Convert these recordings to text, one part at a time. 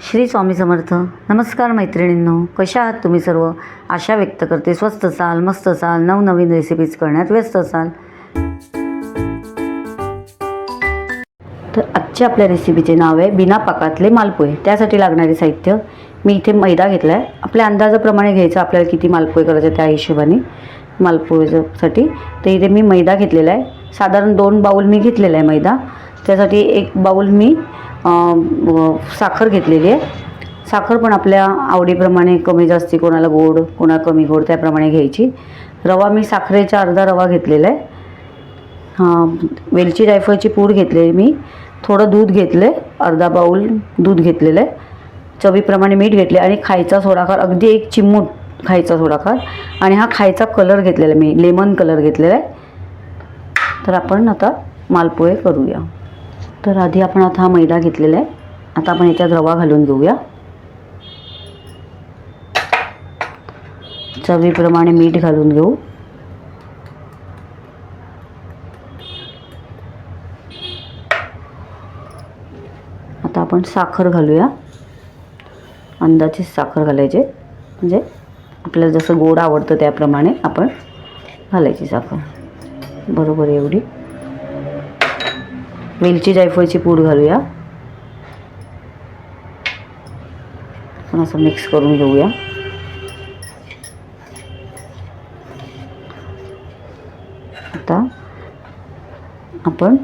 श्री स्वामी समर्थ. नमस्कार मैत्रिणींनो. कशा आहात तुम्ही सर्व? आशा व्यक्त करते. स्वस्त असाल मस्त असाल नवनवीन रेसिपीज करण्यात व्यस्त असाल. तर आजच्या आपल्या रेसिपीचे नाव आहे बिना पाकातले मालपोहे. त्यासाठी लागणारे साहित्य मी इथे मैदा घेतला आहे आपल्या अंदाजाप्रमाणे घ्यायचं आपल्याला किती मालपोहे करायचे त्या हिशोबाने मालपोहेसाठी तर इथे मी मैदा घेतलेला आहे. साधारण दोन बाऊल मी घेतलेला आहे मैदा. त्यासाठी एक बाऊल मी साखर घेतलेली आहे. साखर पण आपल्या आवडीप्रमाणे कमी जास्ती कोणाला गोड कोणाला कमी गोड त्याप्रमाणे घ्यायची. रवा मी साखरेचा अर्धा रवा घेतलेला आहे. हां वेलची जायफळची पूड घेतलेली मी. थोडं दूध घेतलं आहे अर्धा बाऊल दूध घेतलेलं आहे. चवीप्रमाणे मीठ घेतले आणि खायचा थोडाफार अगदी एक चिमूट खायचा थोडाफार. आणि हा खायचा कलर घेतलेला आहे मी लेमन कलर घेतलेला आहे. तर आपण आता मालपोहे करूया. तर आधी आपण आता हा मैदा घेतलेला आहे. आता आपण याच्यात रवा घालून घेऊया. चवीप्रमाणे मीठ घालून घेऊ. आता आपण साखर घालूया. अंदाजीच साखर घालायचे. म्हणजे आपल्याला जसं गोड आवडतं त्याप्रमाणे आपण घालायची साखर. बरोबर एवढी. वेलची जायफळची पूड घालूया. आपण असं मिक्स करून घेऊया. आता आपण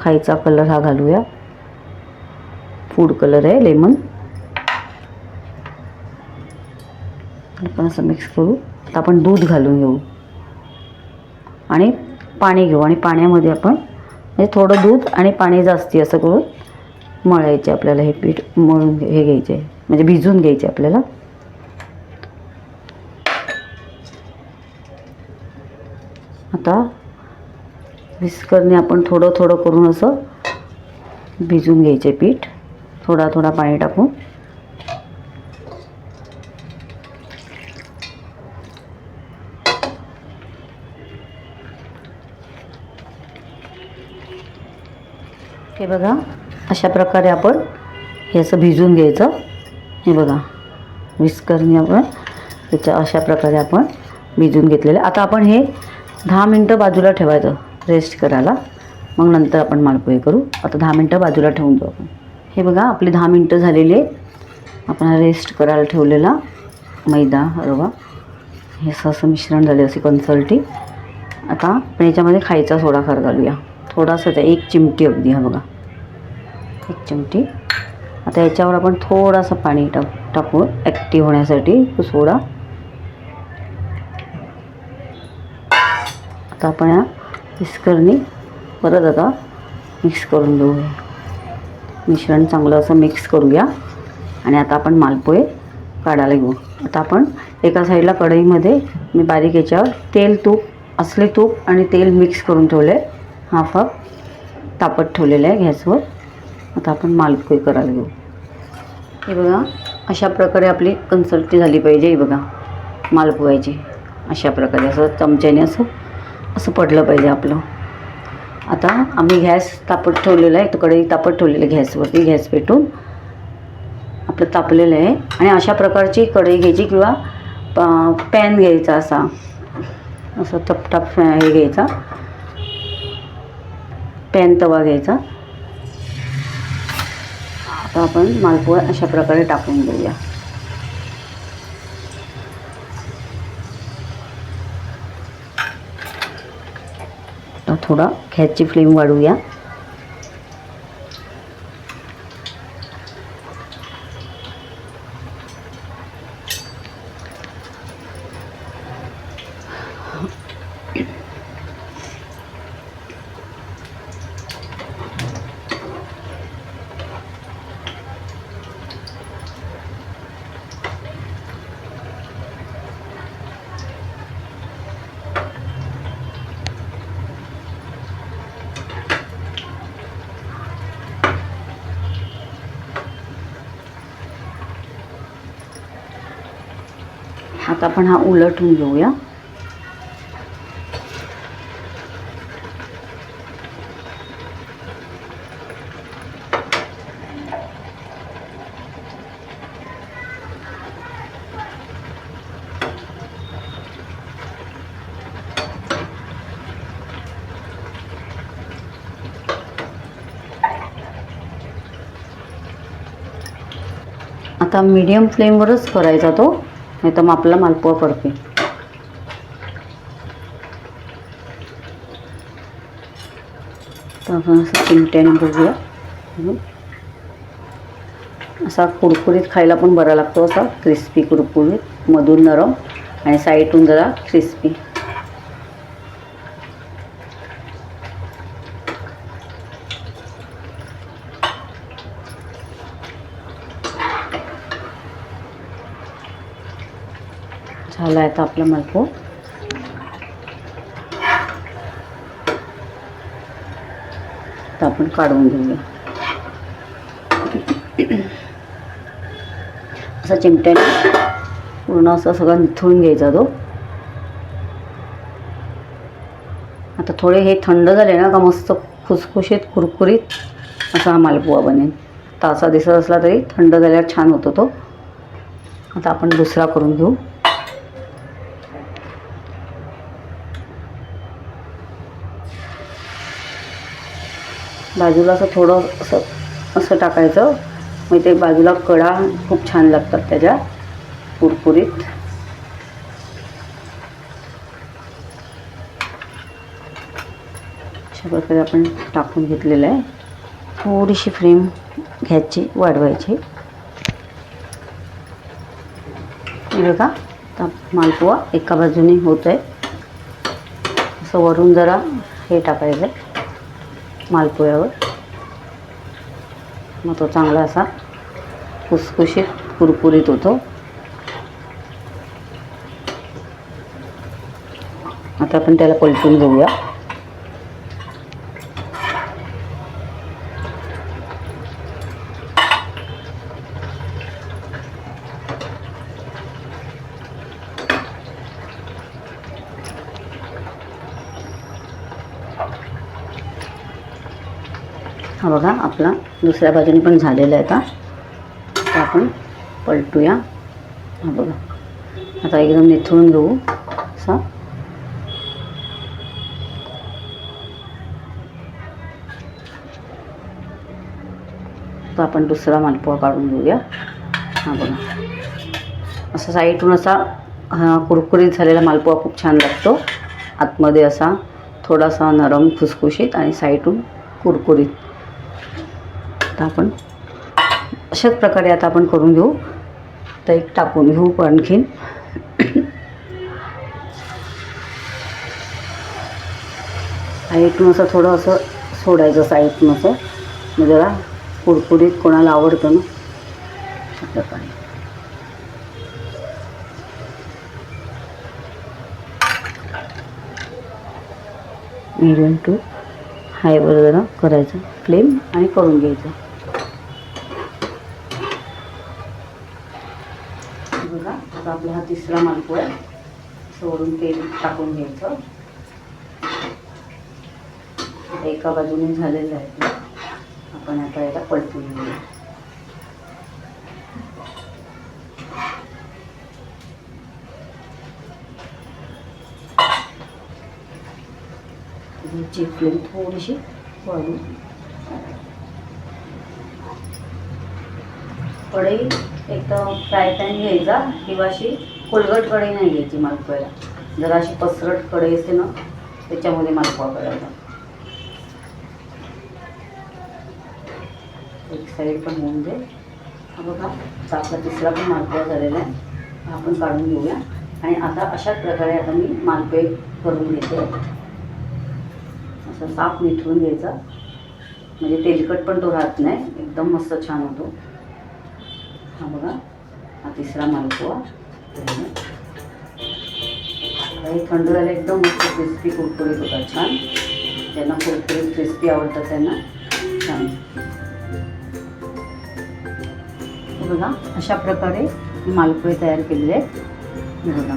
खायचा कलर हा घालूया. फूड कलर आहे लेमन आपण असं मिक्स करू. आता आपण दूध घालून घेऊ. आणि पाणी घेऊ. आणि पाण्यामध्ये आपण म्हणजे थोडं दूध आणि पाणी जास्ती असं करून मळायचे आपल्याला हे पीठ मळून हे घ्यायचे म्हणजे भिजून घ्यायचे आपल्याला. आता विस्करने आपण थोडं थोडं करून असं भिजून घ्यायचे पीठ. थोडा थोडा पाणी टाकून. हे बघा अशा प्रकारे आपण हे असं भिजून घ्यायचं. हे बघा विस्करने आपण त्याच्या अशा प्रकारे आपण भिजून घेतलेलं. आता आपण हे दहा मिनटं बाजूला ठेवायचं रेस्ट करायला. मग नंतर आपण मालपोहे करू. आता दहा मिनटं बाजूला ठेवून जाऊ आपण. हे बघा आपली दहा मिनटं झालेली आहेत. आपण रेस्ट करायला ठेवलेला मैदा रवा हे असं असं मिश्रण झाले असे कन्सल्टी आता आपण याच्यामध्ये खायचा सोडाखार घालूया. थोडासा त्या एक चिमटी अगदी हा बघा. एक चिमटी आता याच्यावर आपण थोडासा पाणी टाक टाकू ॲक्टिव्ह होण्यासाठी तो सोडा. आता आपण या मिक्सकरनी परत आता मिक्स करून घेऊया. मिश्रण चांगलं असं मिक्स करूया. आणि आता आपण मालपोहे काढायला घेऊ. आता आपण एका साईडला कढईमध्ये मी बारीक याच्यावर तेल तूप असले तूप आणि तेल मिक्स करून ठेवले हाफ हाफ तापत ठेवलेलं आहे गॅसवर. आता आपण मालपोई करायला घेऊ. हे बघा अशा प्रकारे आपली कन्सल्टी झाली पाहिजे हे बघा मालपोह्याची अशा प्रकारे असं चमच्याने असं असं पडलं पाहिजे आपलं. आता आम्ही गॅस तापत ठेवलेला आहे तर कढई तापत ठेवलेलं आहे गॅसवरती गॅस पेटून. आपलं तापलेलं आहे आणि अशा प्रकारची कढई घ्यायची किंवा पॅन घ्यायचा असा असं टपटाप हे घ्यायचा. पॅन तवा घ्यायचा. आता आपण मालपोळा अशा प्रकारे टाकून देऊया. थोडा गॅसची फ्लेम वाढवूया. आता आपण हा उलटून घेऊया. आता मीडियम फ्लेमवरच करायचा तो. नाही तर मग आपला मालपुवा पडते तर आपण असं चिमट्याने बघूया. असा कुरकुरीत खायला पण बरा लागतो असा. क्रिस्पी कुरकुरीत मधून नरम आणि साईडून जरा क्रिस्पी झाला आहे आता आपला मालपो तर आपण काढून घेऊया. असा चिमट्याने पूर्ण असा सगळा निथळून घ्यायचा तो. आता थोडे हे थंड झाले ना का मस्त खुसखुशीत कुरकुरीत असा हा मालपुवा बनेल. तासा दिसत असला तरी थंड झाल्यावर छान होतो तो. आता आपण दुसरा करून घेऊ. बाजूला असं थोडं असं असं टाकायचं. मग ते बाजूला कडा खूप छान लागतात त्याच्या कुरकुरीत. अशा प्रकारे आपण टाकून घेतलेलं आहे. थोडीशी फ्रेम घ्यायची वाढवायची. बघा आता मालपुवा एका बाजूने होत आहे असं वरून जरा हे टाकायचं आहे मालपोळ्यावर मग तो चांगला असा खुसखुशीत कुरकुरीत होतो. आता आपण त्याला पलटून घेऊया. हा बघा आपला दुसऱ्या बाजूने पण झालेला आहे आता. आपण पलटूया. हा बघा. आता एकदम निथळून घेऊ. असा. आता आपण दुसरा मालपोहा काढून घेऊया. हा बघा. असा साईडून असा कुरकुरीत झालेला मालपोहा खूप छान लागतो. आतमध्ये असा थोडासा नरम खुसखुशीत आणि साईडून कुरकुरीत. आता आपण अशाच प्रकारे आता आपण करून घेऊ. तर एक टाकून घेऊ पण आणखीन. साईडून असं थोडं असं सोडायचं साईडून असं. मग जरा कुरकुरीत कोणाला आवडतं ना. अशा प्रकारे. मिडियम टू हायवर जरा करायचं. फ्लेम आणि करून घ्यायचं. आता आपला हा तिसरा मालपोळा आहे सोडून तेल टाकून घ्यायचं. एका बाजूने झालेलं आहे आपण आता याला पलटून घेऊया. ची फ्लेम थोडीशी वाढून कढई एक तर फ्राय पॅन घ्यायचा. किंवा अशी कोलगट कढई नाही घ्यायची मालपोयला जरा अशी पसरट कढई असते ना त्याच्यामध्ये मालपोवा करायचा एक साईड पण होऊन दे. हा बघा आपला तिसरा पण मालपोळा झालेला आहे. आपण काढून घेऊया. आणि आता अशाच प्रकारे आता मी मालपोळे करून घेते. असं साफ मिठवून घ्यायचा. म्हणजे तेलकट पण तो राहत नाही. एकदम मस्त छान होतो. हा बघा. हा तिसरा मालपोहा काही आता थंड झालं एकदम मस्त क्रिस्पी कुरकुरीत होतात छान. ज्यांना कुरकुरीत क्रिस्पी आवडतात त्यांना छान. बघा अशा प्रकारे मी मालपोहे तयार केलेले आहेत. बघा.